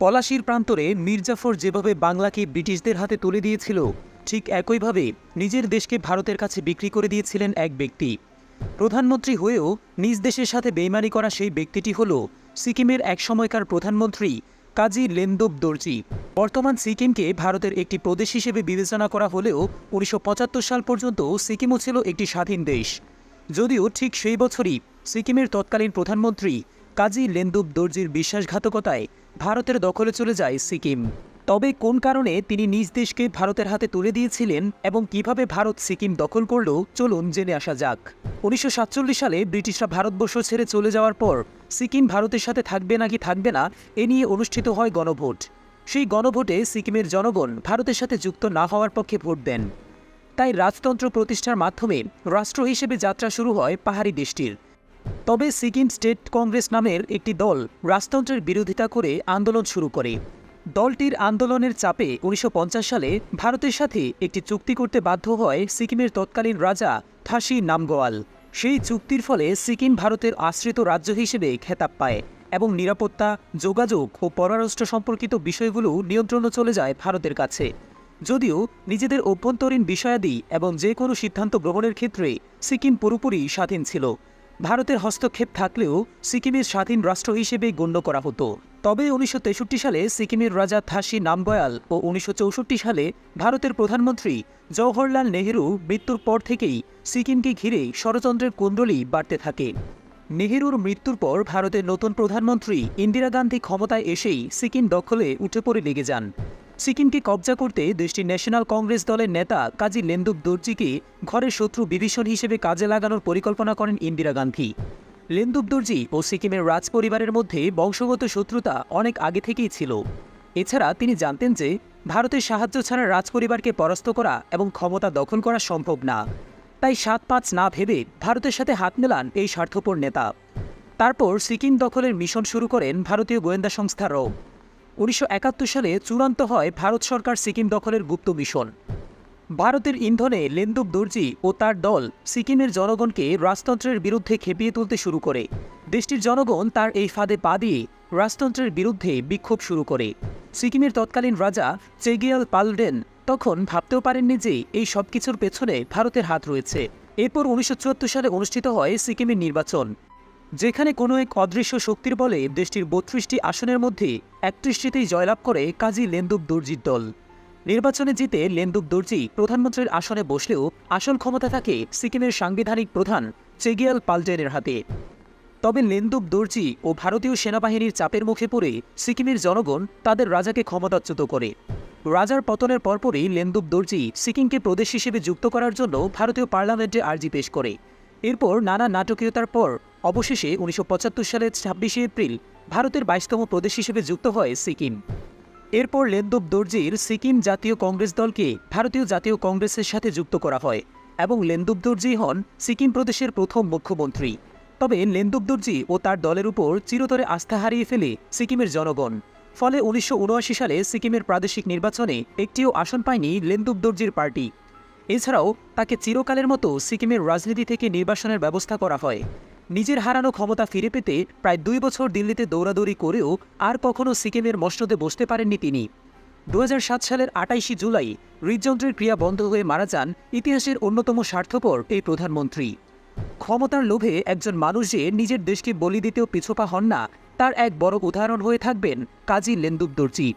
পলাশির প্রান্তরে মির্জাফর যেভাবে বাংলাকে ব্রিটিশদের হাতে তুলে দিয়েছিল, ঠিক একইভাবে নিজের দেশকে ভারতের কাছে বিক্রি করে দিয়েছিলেন এক ব্যক্তি। প্রধানমন্ত্রী হয়েও নিজ দেশের সাথে বেইমানি করা সেই ব্যক্তিটি হল সিকিমের এক সময়কার প্রধানমন্ত্রী কাজী লেন্দব দর্জি। বর্তমান সিকিমকে ভারতের একটি প্রদেশ হিসেবে বিবেচনা করা হলেও উনিশশো পঁচাত্তর সাল পর্যন্ত সিকিমও ছিল একটি স্বাধীন দেশ। যদিও ঠিক সেই বছরই সিকিমের তৎকালীন প্রধানমন্ত্রী কাজী লেন্দুব দর্জির বিশ্বাসঘাতকতায় ভারতের দখলে চলে যায় সিকিম। তবে কোন কারণে তিনি নিজ দেশকে ভারতের হাতে তুলে দিয়েছিলেন এবং কীভাবে ভারত সিকিম দখল করল, চলুন জেনে আসা যাক। উনিশশো সাতচল্লিশ সালে ব্রিটিশরা ভারতবর্ষ ছেড়ে চলে যাওয়ার পর সিকিম ভারতের সাথে থাকবে নাকি থাকবে না, এ নিয়ে অনুষ্ঠিত হয় গণভোট। সেই গণভোটে সিকিমের জনগণ ভারতের সাথে যুক্ত না হওয়ার পক্ষে ভোট দেন। তাই রাজতন্ত্র প্রতিষ্ঠার মাধ্যমে রাষ্ট্র হিসেবে যাত্রা শুরু হয় পাহাড়ি দেশটির। তবে সিকিম স্টেট কংগ্রেস নামের একটি দল রাজতন্ত্রের বিরোধিতা করে আন্দোলন শুরু করে। দলটির আন্দোলনের চাপে উনিশশো পঞ্চাশ সালে ভারতের সাথে একটি চুক্তি করতে বাধ্য হয় সিকিমের তৎকালীন রাজা থাসি নামগোয়াল। সেই চুক্তির ফলে সিকিম ভারতের আশ্রিত রাজ্য হিসেবে খেতাব পায় এবং নিরাপত্তা, যোগাযোগ ও পররাষ্ট্র সম্পর্কিত বিষয়গুলো নিয়ন্ত্রণে চলে যায় ভারতের কাছে। যদিও নিজেদের অভ্যন্তরীণ বিষয়াদি এবং যে কোনো সিদ্ধান্ত গ্রহণের ক্ষেত্রে সিকিম পুরোপুরি স্বাধীন ছিল। ভারতের হস্তক্ষেপ থাকলেও সিকিমের স্বাধীন রাষ্ট্র হিসেবে গণ্য করা হতো। তবে উনিশশো তেষট্টি সালে সিকিমের রাজা থাসি নামগয়াল ও উনিশশো চৌষট্টি সালে ভারতের প্রধানমন্ত্রী জওহরলাল নেহেরু মৃত্যুর পর থেকেই সিকিমকে ঘিরে ষড়যন্ত্রের কুণ্ডলী বাড়তে থাকে। নেহেরুর মৃত্যুর পর ভারতের নতুন প্রধানমন্ত্রী ইন্দিরা গান্ধী ক্ষমতায় এসেই সিকিম দখলে উঠে পড়ে লেগে যান। সিকিমকে কবজা করতে দেশটির ন্যাশনাল কংগ্রেস দলের নেতা কাজী লেন্দুব দর্জিকে ঘরের শত্রু বিভীষণ হিসেবে কাজে লাগানোর পরিকল্পনা করেন ইন্দিরা গান্ধী। লেন্দুব দর্জি ও সিকিমের রাজ পরিবারের মধ্যে বংশগত শত্রুতা অনেক আগে থেকেই ছিল। এছাড়া তিনি জানতেন যে ভারতের সাহায্য ছাড়া রাজপরিবারকে পরাস্ত করা এবং ক্ষমতা দখল করা সম্ভব না। তাই সাত পাঁচ না ভেবে ভারতের সাথে হাত মেলান এই স্বার্থপর নেতা। তারপর সিকিম দখলের মিশন শুরু করেন ভারতীয় গোয়েন্দা সংস্থা র। উনিশশো একাত্তর সালে চূড়ান্ত হয় ভারত সরকার সিকিম দখলের গুপ্ত মিশন। ভারতের ইন্ধনে লেন্দুব দর্জি ও তার দল সিকিমের জনগণকে রাজতন্ত্রের বিরুদ্ধে খেপিয়ে তুলতে শুরু করে। দেশটির জনগণ তার এই ফাঁদে পা দিয়ে রাজতন্ত্রের বিরুদ্ধে বিক্ষোভ শুরু করে। সিকিমের তৎকালীন রাজা চেগিয়াল পালডেন তখন ভাবতেও পারেননি যে এই সব কিছুর পেছনে ভারতের হাত রয়েছে। এরপর উনিশশো সালে অনুষ্ঠিত হয় সিকিমের নির্বাচন। যেখানে কোনো এক অদৃশ্য শক্তির বলে দেশটির বত্রিশটি আসনের মধ্যে একত্রিশটিতেই জয়লাভ করে কাজী লেন্দুব দর্জির দল। নির্বাচনে জিতে লেন্দুব দর্জি প্রধানমন্ত্রীর আসনে বসলেও আসল ক্ষমতা থাকে সিকিমের সাংবিধানিক প্রধান চেগিয়াল পালটেনের হাতে। তবে লেন্দুব দর্জি ও ভারতীয় সেনাবাহিনীর চাপের মুখে পড়ে সিকিমের জনগণ তাদের রাজাকে ক্ষমতাচ্যুত করে। রাজার পতনের পরপরই লেন্দুব দর্জি সিকিমকে প্রদেশ হিসেবে যুক্ত করার জন্য ভারতীয় পার্লামেন্টে আর্জি পেশ করে। এরপর নানা নাটকীয়তার পর অবশেষে উনিশশো পঁচাত্তর সালের ছাব্বিশে এপ্রিল ভারতের বাইশতম প্রদেশ হিসেবে যুক্ত হয় সিকিম। এরপর লেন্দুব দর্জির সিকিম জাতীয় কংগ্রেস দলকে ভারতীয় জাতীয় কংগ্রেসের সাথে যুক্ত করা হয় এবং লেন্দুব দর্জি হন সিকিম প্রদেশের প্রথম মুখ্যমন্ত্রী। তবে লেন্দুব দর্জি ও তার দলের উপর চিরতরে আস্থা হারিয়ে ফেলে সিকিমের জনগণ। ফলে উনিশশো উনআশি সালে সিকিমের প্রাদেশিক নির্বাচনে একটিও আসন পায়নি লেন্দুব দর্জির পার্টি। এছাড়াও তাকে চিরকালের মতো সিকিমের রাজনীতি থেকে নির্বাসনের ব্যবস্থা করা হয়। নিজের হারানো ক্ষমতা ফিরে পেতে প্রায় দুই বছর দিল্লিতে দৌড়াদৌড়ি করেও আর কখনও সিকিমের মসনদে বসতে পারেননি তিনি। দু হাজার সাত সালের আটাইশে জুলাই হৃদযন্ত্রের ক্রিয়া বন্ধ হয়ে মারা যান ইতিহাসের অন্যতম স্বার্থপর এই প্রধানমন্ত্রী। ক্ষমতার লোভে একজন মানুষ যে নিজের দেশকে বলি দিতেও পিছোপা হন না, তার এক বড় উদাহরণ হয়ে থাকবেন কাজী লেন্দুব দর্জি